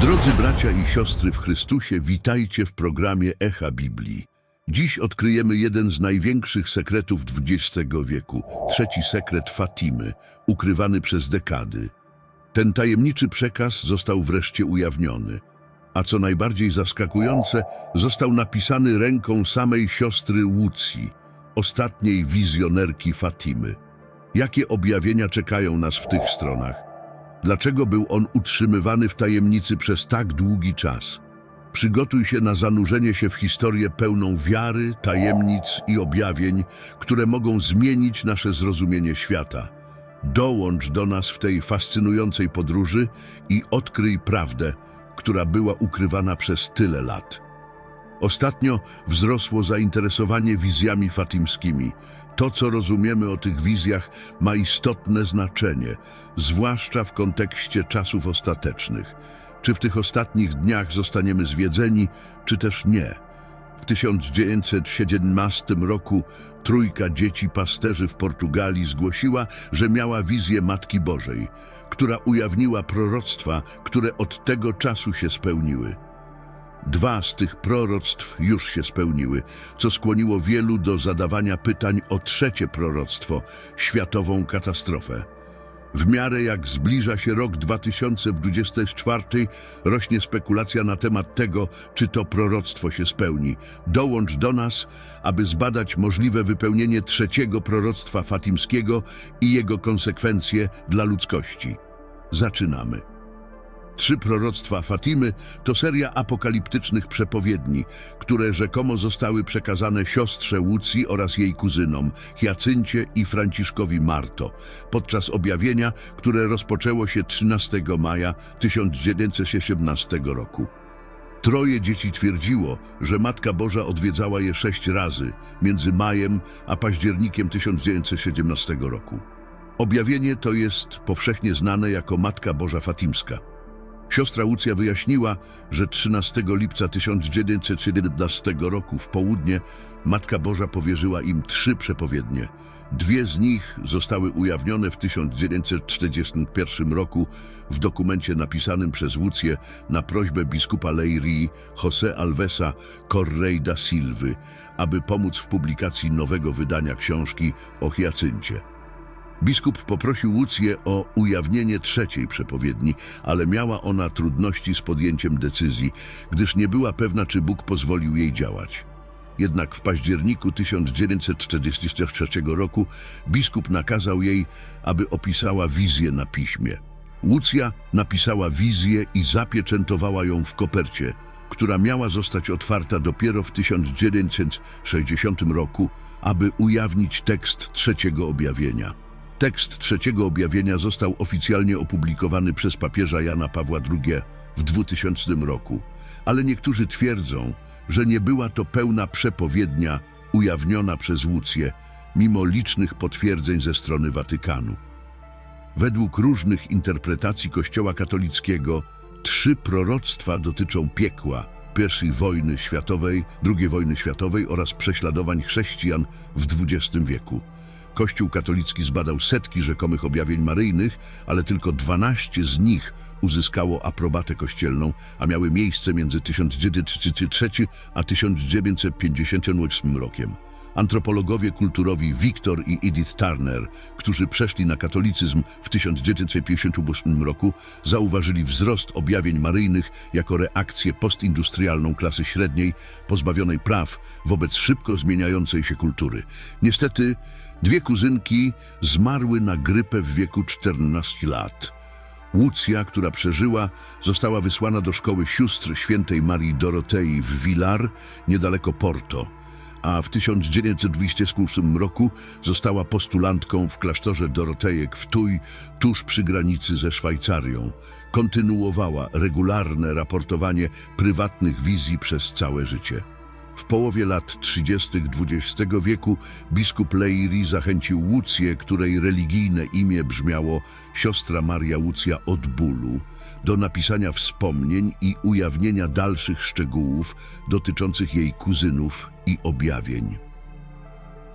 Drodzy bracia i siostry w Chrystusie, witajcie w programie Echa Biblii. Dziś odkryjemy jeden z największych sekretów XX wieku, trzeci sekret Fatimy, ukrywany przez dekady. Ten tajemniczy przekaz został wreszcie ujawniony, a co najbardziej zaskakujące, został napisany ręką samej siostry Łucji, ostatniej wizjonerki Fatimy. Jakie objawienia czekają nas w tych stronach? Dlaczego był on utrzymywany w tajemnicy przez tak długi czas? Przygotuj się na zanurzenie się w historię pełną wiary, tajemnic i objawień, które mogą zmienić nasze zrozumienie świata. Dołącz do nas w tej fascynującej podróży i odkryj prawdę, która była ukrywana przez tyle lat. Ostatnio wzrosło zainteresowanie wizjami fatimskimi. To, co rozumiemy o tych wizjach, ma istotne znaczenie, zwłaszcza w kontekście czasów ostatecznych. Czy w tych ostatnich dniach zostaniemy zwiedzeni, czy też nie? W 1917 roku trójka dzieci pasterzy w Portugalii zgłosiła, że miała wizję Matki Bożej, która ujawniła proroctwa, które od tego czasu się spełniły. Dwa z tych proroctw już się spełniły, co skłoniło wielu do zadawania pytań o trzecie proroctwo światową katastrofę. W miarę jak zbliża się rok 2024, rośnie spekulacja na temat tego, czy to proroctwo się spełni. Dołącz do nas, aby zbadać możliwe wypełnienie trzeciego proroctwa fatimskiego i jego konsekwencje dla ludzkości. Zaczynamy. Trzy proroctwa Fatimy to seria apokaliptycznych przepowiedni, które rzekomo zostały przekazane siostrze Łucji oraz jej kuzynom, Hiacyncie i Franciszkowi Marto, podczas objawienia, które rozpoczęło się 13 maja 1917 roku. Troje dzieci twierdziło, że Matka Boża odwiedzała je sześć razy między majem a październikiem 1917 roku. Objawienie to jest powszechnie znane jako Matka Boża Fatimska. Siostra Łucja wyjaśniła, że 13 lipca 1917 roku w południe Matka Boża powierzyła im trzy przepowiednie. Dwie z nich zostały ujawnione w 1941 roku w dokumencie napisanym przez Łucję na prośbę biskupa Leirii José Alvesa Correy da Silvy, aby pomóc w publikacji nowego wydania książki o Hiacyncie. Biskup poprosił Łucję o ujawnienie trzeciej przepowiedni, ale miała ona trudności z podjęciem decyzji, gdyż nie była pewna, czy Bóg pozwolił jej działać. Jednak w październiku 1943 roku biskup nakazał jej, aby opisała wizję na piśmie. Łucja napisała wizję i zapieczętowała ją w kopercie, która miała zostać otwarta dopiero w 1960 roku, aby ujawnić tekst trzeciego objawienia. Tekst trzeciego objawienia został oficjalnie opublikowany przez papieża Jana Pawła II w 2000 roku, ale niektórzy twierdzą, że nie była to pełna przepowiednia ujawniona przez Łucję, mimo licznych potwierdzeń ze strony Watykanu. Według różnych interpretacji Kościoła katolickiego trzy proroctwa dotyczą piekła, I wojny światowej, II wojny światowej oraz prześladowań chrześcijan w XX wieku. Kościół katolicki zbadał setki rzekomych objawień maryjnych, ale tylko 12 z nich uzyskało aprobatę kościelną, a miały miejsce między 1933 a 1958 rokiem. Antropologowie kulturowi Victor i Edith Turner, którzy przeszli na katolicyzm w 1958 roku, zauważyli wzrost objawień maryjnych jako reakcję postindustrialną klasy średniej, pozbawionej praw wobec szybko zmieniającej się kultury. Niestety, dwie kuzynki zmarły na grypę w wieku 14 lat. Łucja, która przeżyła, została wysłana do szkoły sióstr świętej Marii Dorotei w Villar, niedaleko Porto, a w 1928 roku została postulantką w klasztorze Dorotejek w Tuj, tuż przy granicy ze Szwajcarią. Kontynuowała regularne raportowanie prywatnych wizji przez całe życie. W połowie lat 30. XX wieku biskup Leiri zachęcił Łucję, której religijne imię brzmiało siostra Maria Łucja od bólu, do napisania wspomnień i ujawnienia dalszych szczegółów dotyczących jej kuzynów i objawień.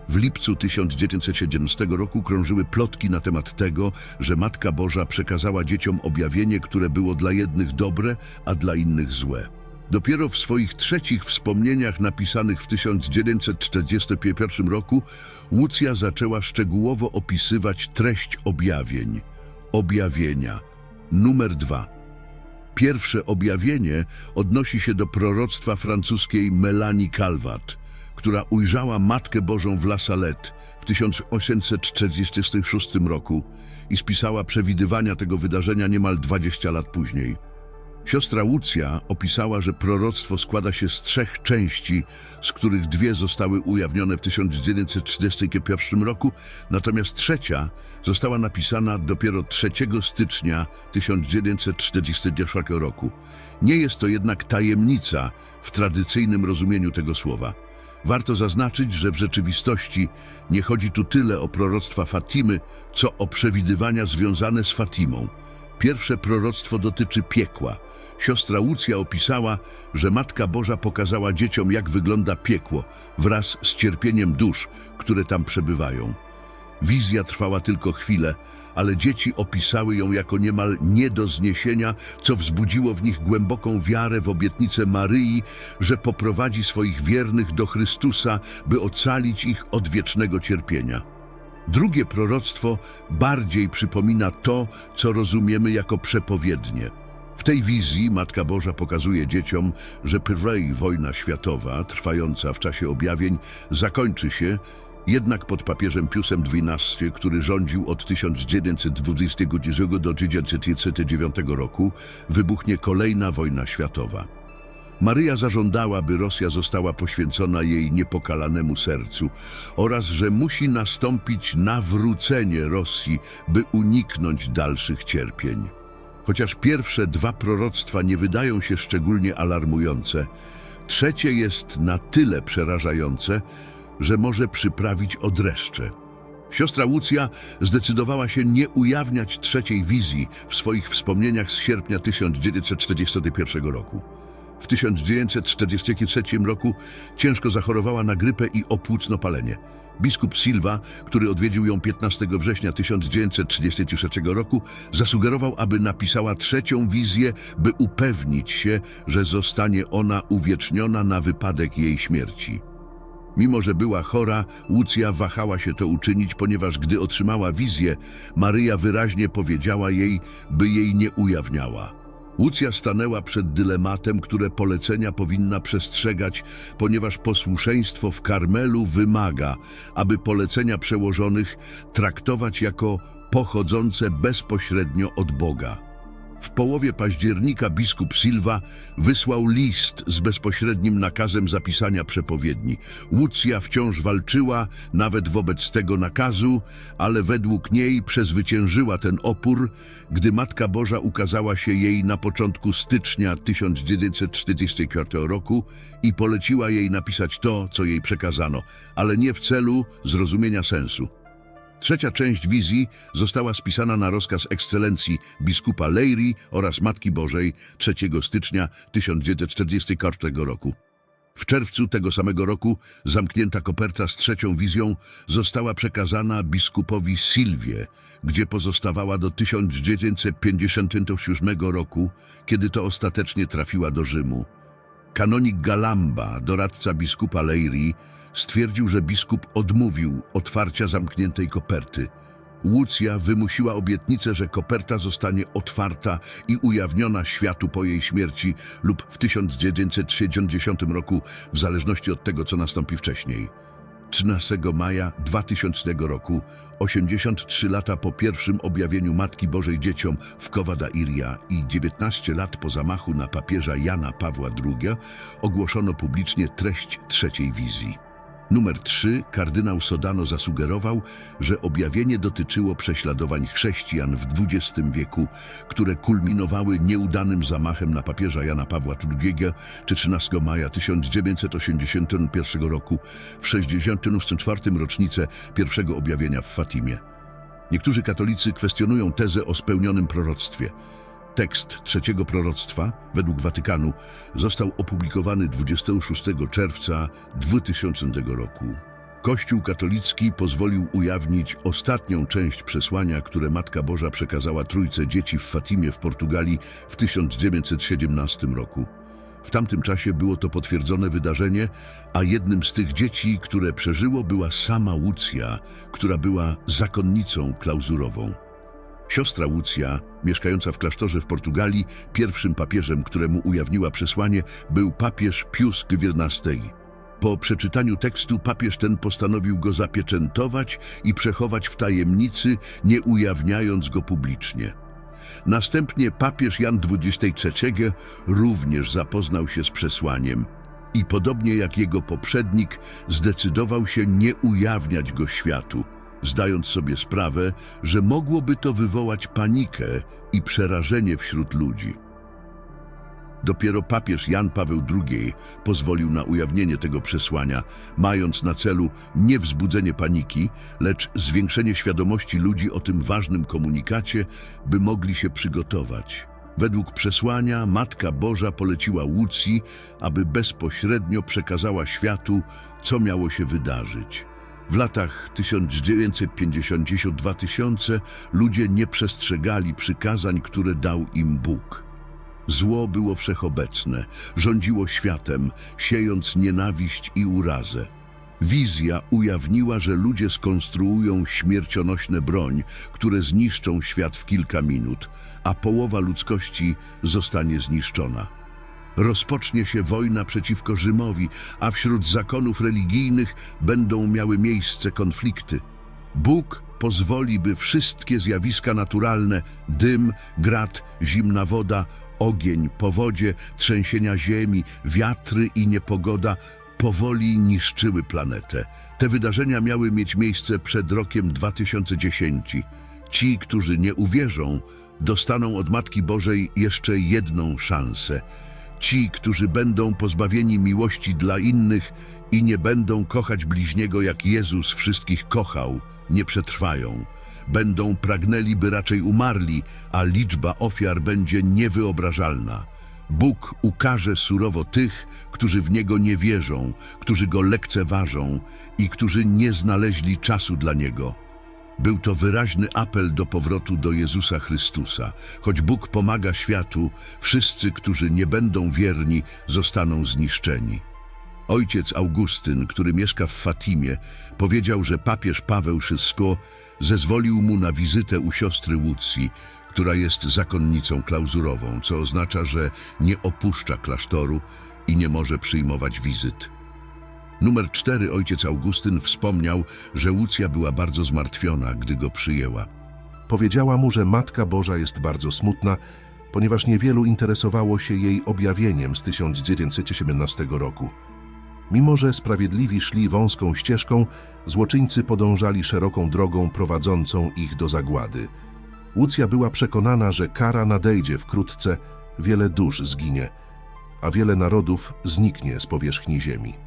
W lipcu 1917 roku krążyły plotki na temat tego, że Matka Boża przekazała dzieciom objawienie, które było dla jednych dobre, a dla innych złe. Dopiero w swoich trzecich wspomnieniach napisanych w 1941 roku Łucja zaczęła szczegółowo opisywać treść objawień. Objawienia. Numer dwa. Pierwsze objawienie odnosi się do proroctwa francuskiej Melanie Calvat, która ujrzała Matkę Bożą w La Salette w 1846 roku i spisała przewidywania tego wydarzenia niemal 20 lat później. Siostra Łucja opisała, że proroctwo składa się z trzech części, z których dwie zostały ujawnione w 1941 roku, natomiast trzecia została napisana dopiero 3 stycznia 1941 roku. Nie jest to jednak tajemnica w tradycyjnym rozumieniu tego słowa. Warto zaznaczyć, że w rzeczywistości nie chodzi tu tyle o proroctwa Fatimy, co o przewidywania związane z Fatimą. Pierwsze proroctwo dotyczy piekła. Siostra Łucja opisała, że Matka Boża pokazała dzieciom, jak wygląda piekło, wraz z cierpieniem dusz, które tam przebywają. Wizja trwała tylko chwilę, ale dzieci opisały ją jako niemal nie do zniesienia, co wzbudziło w nich głęboką wiarę w obietnicę Maryi, że poprowadzi swoich wiernych do Chrystusa, by ocalić ich od wiecznego cierpienia. Drugie proroctwo bardziej przypomina to, co rozumiemy jako przepowiednie. Tej wizji Matka Boża pokazuje dzieciom, że pierwsza wojna światowa, trwająca w czasie objawień, zakończy się, jednak pod papieżem Piusem XII, który rządził od 1929 do 1939 roku, wybuchnie kolejna wojna światowa. Maryja zażądała, by Rosja została poświęcona jej niepokalanemu sercu oraz że musi nastąpić nawrócenie Rosji, by uniknąć dalszych cierpień. Chociaż pierwsze dwa proroctwa nie wydają się szczególnie alarmujące, trzecie jest na tyle przerażające, że może przyprawić odreszcze. Siostra Łucja zdecydowała się nie ujawniać trzeciej wizji w swoich wspomnieniach z sierpnia 1941 roku. W 1943 roku ciężko zachorowała na grypę i opłucnopalenie. Biskup Silva, który odwiedził ją 15 września 1933 roku, zasugerował, aby napisała trzecią wizję, by upewnić się, że zostanie ona uwieczniona na wypadek jej śmierci. Mimo, że była chora, Łucja wahała się to uczynić, ponieważ gdy otrzymała wizję, Maryja wyraźnie powiedziała jej, by jej nie ujawniała. Łucja stanęła przed dylematem, które polecenia powinna przestrzegać, ponieważ posłuszeństwo w Karmelu wymaga, aby polecenia przełożonych traktować jako pochodzące bezpośrednio od Boga. W połowie października biskup Silva wysłał list z bezpośrednim nakazem zapisania przepowiedni. Łucja wciąż walczyła, nawet wobec tego nakazu, ale według niej przezwyciężyła ten opór, gdy Matka Boża ukazała się jej na początku stycznia 1944 roku i poleciła jej napisać to, co jej przekazano, ale nie w celu zrozumienia sensu. Trzecia część wizji została spisana na rozkaz ekscelencji biskupa Leiry oraz Matki Bożej 3 stycznia 1944 roku. W czerwcu tego samego roku zamknięta koperta z trzecią wizją została przekazana biskupowi Silwie, gdzie pozostawała do 1957 roku, kiedy to ostatecznie trafiła do Rzymu. Kanonik Galamba, doradca biskupa Leiry, stwierdził, że biskup odmówił otwarcia zamkniętej koperty. Łucja wymusiła obietnicę, że koperta zostanie otwarta i ujawniona światu po jej śmierci lub w 1960 roku, w zależności od tego, co nastąpi wcześniej. 13 maja 2000 roku, 83 lata po pierwszym objawieniu Matki Bożej dzieciom w Kowada Iria i 19 lat po zamachu na papieża Jana Pawła II, ogłoszono publicznie treść trzeciej wizji. Numer 3 kardynał Sodano zasugerował, że objawienie dotyczyło prześladowań chrześcijan w XX wieku, które kulminowały nieudanym zamachem na papieża Jana Pawła II 13 maja 1981 roku w 64. rocznicę pierwszego objawienia w Fatimie. Niektórzy katolicy kwestionują tezę o spełnionym proroctwie. Tekst trzeciego proroctwa, według Watykanu, został opublikowany 26 czerwca 2000 roku. Kościół katolicki pozwolił ujawnić ostatnią część przesłania, które Matka Boża przekazała Trójce Dzieci w Fatimie w Portugalii w 1917 roku. W tamtym czasie było to potwierdzone wydarzenie, a jednym z tych dzieci, które przeżyło, była sama Łucja, która była zakonnicą klauzurową. Siostra Łucja, mieszkająca w klasztorze w Portugalii, pierwszym papieżem, któremu ujawniła przesłanie, był papież Pius XIV. Po przeczytaniu tekstu papież ten postanowił go zapieczętować i przechować w tajemnicy, nie ujawniając go publicznie. Następnie papież Jan XXIII również zapoznał się z przesłaniem i podobnie jak jego poprzednik zdecydował się nie ujawniać go światu, zdając sobie sprawę, że mogłoby to wywołać panikę i przerażenie wśród ludzi. Dopiero papież Jan Paweł II pozwolił na ujawnienie tego przesłania, mając na celu nie wzbudzenie paniki, lecz zwiększenie świadomości ludzi o tym ważnym komunikacie, by mogli się przygotować. Według przesłania Matka Boża poleciła Łucji, aby bezpośrednio przekazała światu, co miało się wydarzyć. W latach 1950-2000 ludzie nie przestrzegali przykazań, które dał im Bóg. Zło było wszechobecne, rządziło światem, siejąc nienawiść i urazę. Wizja ujawniła, że ludzie skonstruują śmiercionośne broń, które zniszczą świat w kilka minut, a połowa ludzkości zostanie zniszczona. Rozpocznie się wojna przeciwko Rzymowi, a wśród zakonów religijnych będą miały miejsce konflikty. Bóg pozwoli, by wszystkie zjawiska naturalne dym, grad, zimna woda, ogień, powodzie, trzęsienia ziemi, wiatry i niepogoda powoli niszczyły planetę. Te wydarzenia miały mieć miejsce przed rokiem 2010. Ci, którzy nie uwierzą, dostaną od Matki Bożej jeszcze jedną szansę. Ci, którzy będą pozbawieni miłości dla innych i nie będą kochać bliźniego jak Jezus wszystkich kochał, nie przetrwają. Będą pragnęli, by raczej umarli, a liczba ofiar będzie niewyobrażalna. Bóg ukaże surowo tych, którzy w Niego nie wierzą, którzy Go lekceważą i którzy nie znaleźli czasu dla Niego. Był to wyraźny apel do powrotu do Jezusa Chrystusa. Choć Bóg pomaga światu, wszyscy, którzy nie będą wierni, zostaną zniszczeni. Ojciec Augustyn, który mieszka w Fatimie, powiedział, że papież Paweł VI zezwolił mu na wizytę u siostry Łucji, która jest zakonnicą klauzurową, co oznacza, że nie opuszcza klasztoru i nie może przyjmować wizyt. Numer cztery ojciec Augustyn wspomniał, że Łucja była bardzo zmartwiona, gdy go przyjęła. Powiedziała mu, że Matka Boża jest bardzo smutna, ponieważ niewielu interesowało się jej objawieniem z 1917 roku. Mimo, że sprawiedliwi szli wąską ścieżką, złoczyńcy podążali szeroką drogą prowadzącą ich do zagłady. Łucja była przekonana, że kara nadejdzie wkrótce, wiele dusz zginie, a wiele narodów zniknie z powierzchni ziemi.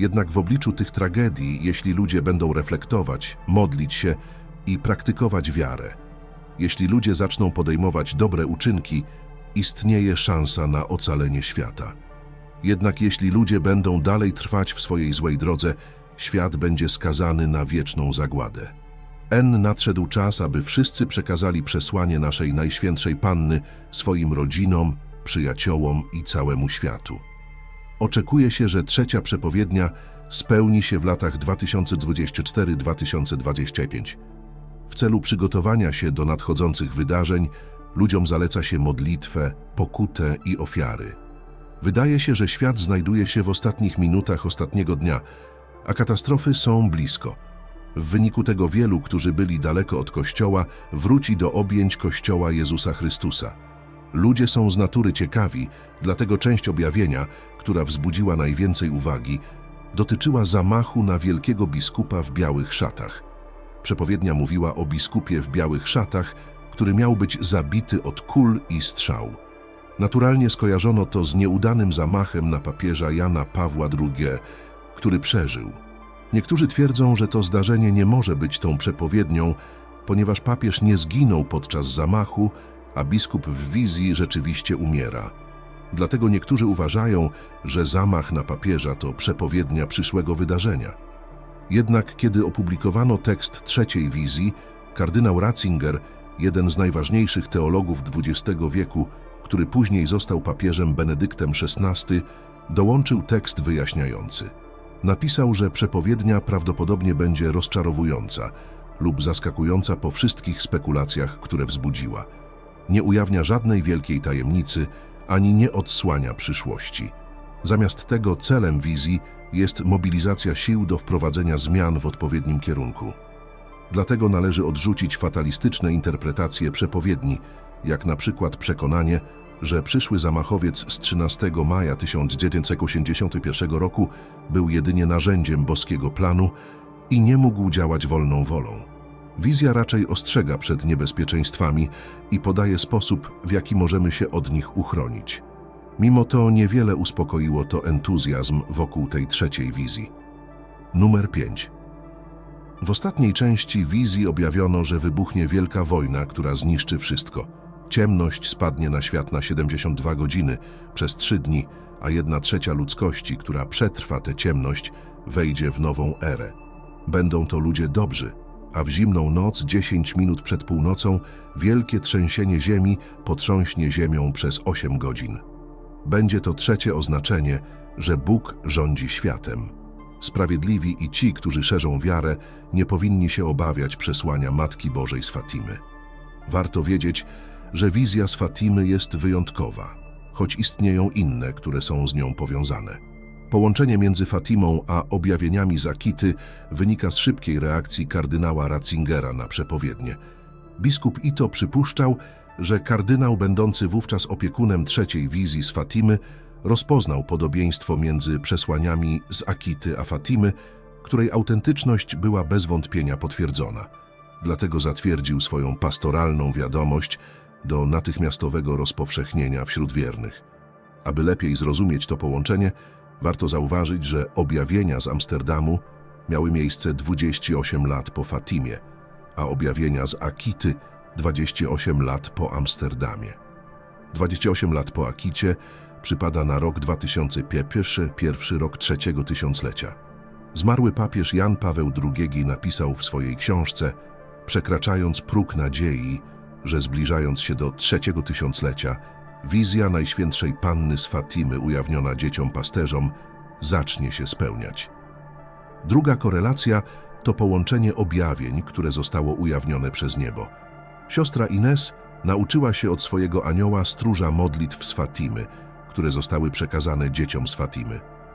Jednak w obliczu tych tragedii, jeśli ludzie będą reflektować, modlić się i praktykować wiarę, jeśli ludzie zaczną podejmować dobre uczynki, istnieje szansa na ocalenie świata. Jednak jeśli ludzie będą dalej trwać w swojej złej drodze, świat będzie skazany na wieczną zagładę. N nadszedł czas, aby wszyscy przekazali przesłanie naszej Najświętszej Panny swoim rodzinom, przyjaciołom i całemu światu. Oczekuje się, że trzecia przepowiednia spełni się w latach 2024-2025. W celu przygotowania się do nadchodzących wydarzeń, ludziom zaleca się modlitwę, pokutę i ofiary. Wydaje się, że świat znajduje się w ostatnich minutach ostatniego dnia, a katastrofy są blisko. W wyniku tego wielu, którzy byli daleko od Kościoła, wróci do objęć Kościoła Jezusa Chrystusa. Ludzie są z natury ciekawi, dlatego część objawienia, która wzbudziła najwięcej uwagi, dotyczyła zamachu na wielkiego biskupa w białych szatach. Przepowiednia mówiła o biskupie w białych szatach, który miał być zabity od kul i strzał. Naturalnie skojarzono to z nieudanym zamachem na papieża Jana Pawła II, który przeżył. Niektórzy twierdzą, że to zdarzenie nie może być tą przepowiednią, ponieważ papież nie zginął podczas zamachu, a biskup w wizji rzeczywiście umiera. Dlatego niektórzy uważają, że zamach na papieża to przepowiednia przyszłego wydarzenia. Jednak kiedy opublikowano tekst trzeciej wizji, kardynał Ratzinger, jeden z najważniejszych teologów XX wieku, który później został papieżem Benedyktem XVI, dołączył tekst wyjaśniający. Napisał, że przepowiednia prawdopodobnie będzie rozczarowująca lub zaskakująca po wszystkich spekulacjach, które wzbudziła. Nie ujawnia żadnej wielkiej tajemnicy, ani nie odsłania przyszłości. Zamiast tego celem wizji jest mobilizacja sił do wprowadzenia zmian w odpowiednim kierunku. Dlatego należy odrzucić fatalistyczne interpretacje przepowiedni, jak na przykład przekonanie, że przyszły zamachowiec z 13 maja 1981 roku był jedynie narzędziem boskiego planu i nie mógł działać wolną wolą. Wizja raczej ostrzega przed niebezpieczeństwami i podaje sposób, w jaki możemy się od nich uchronić. Mimo to niewiele uspokoiło to entuzjazm wokół tej trzeciej wizji. Numer 5. W ostatniej części wizji objawiono, że wybuchnie wielka wojna, która zniszczy wszystko. Ciemność spadnie na świat na 72 godziny przez 3 dni, a jedna trzecia ludzkości, która przetrwa tę ciemność, wejdzie w nową erę. Będą to ludzie dobrzy, a w zimną noc, 10 minut przed północą, wielkie trzęsienie ziemi potrząśnie ziemią przez 8 godzin. Będzie to trzecie oznaczenie, że Bóg rządzi światem. Sprawiedliwi i ci, którzy szerzą wiarę, nie powinni się obawiać przesłania Matki Bożej z Fatimy. Warto wiedzieć, że wizja z Fatimy jest wyjątkowa, choć istnieją inne, które są z nią powiązane. Połączenie między Fatimą a objawieniami z Akity wynika z szybkiej reakcji kardynała Ratzingera na przepowiednie. Biskup Ito przypuszczał, że kardynał będący wówczas opiekunem trzeciej wizji z Fatimy rozpoznał podobieństwo między przesłaniami z Akity a Fatimy, której autentyczność była bez wątpienia potwierdzona. Dlatego zatwierdził swoją pastoralną wiadomość do natychmiastowego rozpowszechnienia wśród wiernych. Aby lepiej zrozumieć to połączenie, warto zauważyć, że objawienia z Amsterdamu miały miejsce 28 lat po Fatimie, a objawienia z Akity 28 lat po Amsterdamie. 28 lat po Akicie przypada na rok 2001, pierwszy rok trzeciego tysiąclecia. Zmarły papież Jan Paweł II napisał w swojej książce, przekraczając próg nadziei, że zbliżając się do trzeciego tysiąclecia, wizja Najświętszej Panny z Fatimy ujawniona dzieciom pasterzom zacznie się spełniać. Druga korelacja to połączenie objawień, które zostało ujawnione przez niebo. Siostra Ines nauczyła się od swojego anioła stróża modlitw z Fatimy, które zostały przekazane dzieciom z Fatimy.